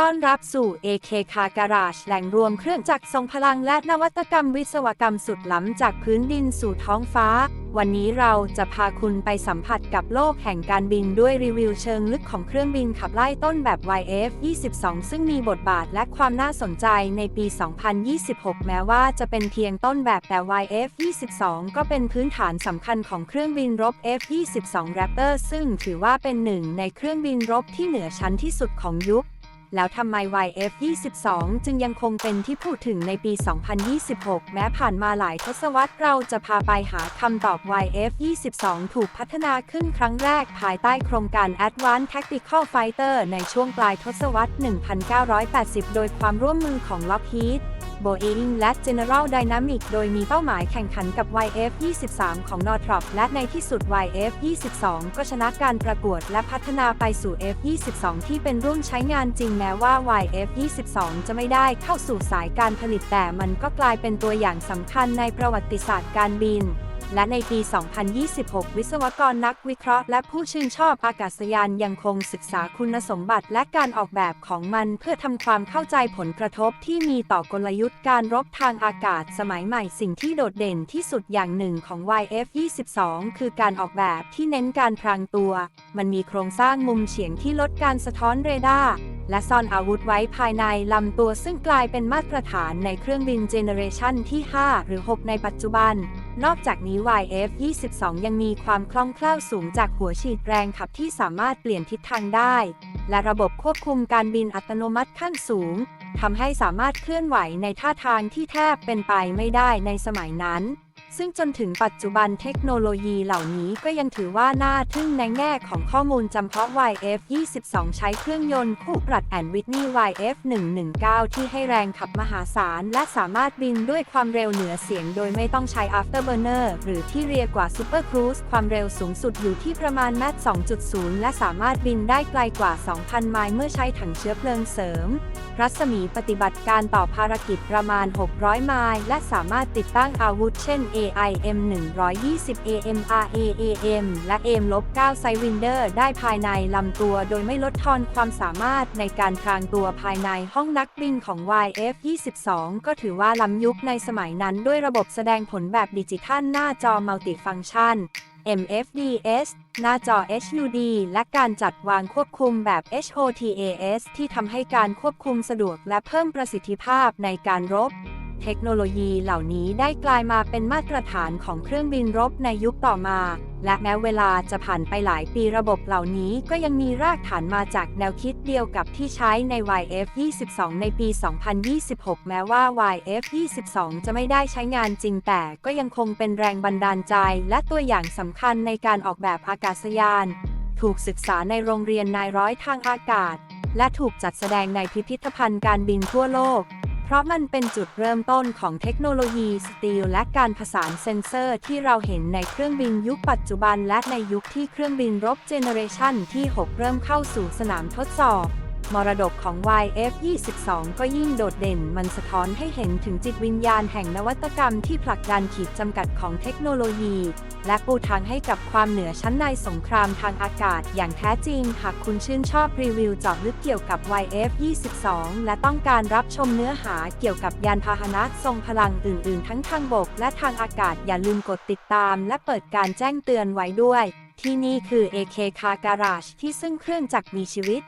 ต้อนรับสู่ AK Car Garage แหล่งรวมเครื่องจักรทรงพลังและนวัตกรรมวิศวกรรมสุดล้ำจากพื้นดินสู่ท้องฟ้า วันนี้เราจะพาคุณไปสัมผัสกับโลกแห่งการบินด้วยรีวิวเชิงลึกของเครื่องบินขับไล่ต้นแบบ YF-22 ซึ่งมีบทบาทและความน่าสนใจในปี 2026 แม้ว่าจะเป็นเพียงต้นแบบแต่ YF-22 ก็เป็นพื้นฐานสำคัญของเครื่องบินรบ F-22 Raptor ซึ่งถือว่าเป็นหนึ่งในเครื่องบินรบที่เหนือชั้นที่สุดของยุค แล้วทำไม YF-22 จึงยังคงเป็นที่พูดถึงในปี 2026 แม้ผ่านมาหลายทศวรรษเราจะพาไปหาคำตอบ YF-22 ถูกพัฒนาขึ้นครั้งแรกภายใต้โครงการ Advanced Tactical Fighter ในช่วงปลายทศวรรษ 1980 โดยความร่วมมือของ Lockheed Boeing และ General Dynamics โดยมีเป้าหมายแข่งขันกับ YF-23 ของ Northrop และในที่สุด YF-22 ก็ชนะการประกวดและพัฒนาไปสู่ F-22 ที่เป็นรุ่นใช้งานจริงแม้ว่า YF-22 จะไม่ได้เข้าสู่สายการผลิตแต่มันก็กลายเป็นตัวอย่างสำคัญในประวัติศาสตร์การบิน และในปี 2026 วิศวกรนักวิเคราะห์และผู้ชื่นชอบอากาศยานยังคงศึกษาคุณสมบัติและการออกแบบของมันเพื่อทำความเข้าใจผลกระทบที่มีต่อกลยุทธ์การรบทางอากาศสมัยใหม่สิ่งที่โดดเด่นที่สุดอย่างหนึ่งของ YF-22 คือการออกแบบที่เน้นการพรางตัว มันมีโครงสร้างมุมเฉียงที่ลดการสะท้อนเรดาร์และซ่อนอาวุธไว้ภายในลำตัวซึ่งกลายเป็นมาตรฐานในเครื่องบินเจเนเรชันที่ 5 หรือ 6 ในปัจจุบัน นอกจากนี้ YF-22 ยังมีความคล่องแคล่วสูงจากหัวฉีดแรงขับที่สามารถเปลี่ยนทิศทางได้ และระบบควบคุมการบินอัตโนมัติขั้นสูงทำให้สามารถเคลื่อนไหวในท่าทางที่แทบเป็นไปไม่ได้ในสมัยนั้น ซึ่งจนถึงปัจจุบันเทคโนโลยีเหล่านี้ก็ยังถือว่าน่าทึ่งในแง่ของข้อมูลจำเพาะ YF-22 ใช้เครื่องยนต์คู่ปรัดแอนวิทนี่ YF-119 ที่ให้แรงขับมหาศาล และสามารถบินด้วยความเร็วเหนือเสียงโดยไม่ต้องใช้ afterburner หรือที่เรียกว่า Super Cruise ความเร็วสูงสุดอยู่ที่ประมาณแมต2.0 และสามารถบินได้ไกลกว่า 2,000 ไมล์เมื่อใช้ถังเชื้อเพลิงเสริม รัศมีปฏิบัติการต่อภารกิจประมาณ 600 ไมล์และสามารถติดตั้งอาวุธเช่น AIM 120 AMRAAM และ AIM-9 Sidewinder ได้ภายในลำตัวโดยไม่ลดทอนความสามารถในการพรางตัวภายในห้องนักบินของ YF-22 ก็ถือว่าล้ำยุคในสมัยนั้นด้วยระบบแสดงผลแบบดิจิทัลหน้าจอมัลติฟัง c t ชัน MFDS หน้าจอ HUD และการจัดวางควบคุมแบบ HOTAS ที่ทำให้การควบคุมสะดวกและเพิ่มประสิทธิภาพในการรบ เทคโนโลยีเหล่านี้ได้กลายมาเป็นมาตรฐานของเครื่องบินรบในยุคต่อมา และแม้เวลาจะผ่านไปหลายปีระบบเหล่านี้ก็ยังมีรากฐานมาจากแนวคิดเดียวกับที่ใช้ใน YF-22 ในปี 2026 แม้ว่า YF-22 จะไม่ได้ใช้งานจริงแต่ก็ยังคงเป็นแรงบันดาลใจ และตัวอย่างสำคัญในการออกแบบอากาศยาน ถูกศึกษาในโรงเรียนนายร้อยทางอากาศ และถูกจัดแสดงในพิพิธภัณฑ์การบินทั่วโลก เพราะมันเป็นจุดเริ่มต้นของเทคโนโลยีสตีลและการผสานเซ็นเซอร์ที่เราเห็นในเครื่องบินยุคปัจจุบันและในยุคที่เครื่องบินรบเจเนเรชันที่ 6 เริ่มเข้าสู่สนามทดสอบ มรดกของ YF-22 ก็ยิ่งโดดเด่น มันสะท้อนให้เห็นถึงจิตวิญญาณแห่งนวัตกรรมที่ผลักดันขีดจำกัดของเทคโนโลยี และปูทางให้กับความเหนือชั้นในสงครามทางอากาศอย่างแท้จริง หากคุณชื่นชอบรีวิวเจาะลึกเกี่ยวกับ YF-22 และต้องการรับชมเนื้อหาเกี่ยวกับยานพาหนะทรงพลังอื่น ๆ ทั้งทางบก และทางอากาศอย่าลืมกดติดตาม และเปิดการแจ้งเตือนไว้ด้วย ที่นี่คือ AK Car Garage ที่ซึ่งเครื่องจักรมีชีวิต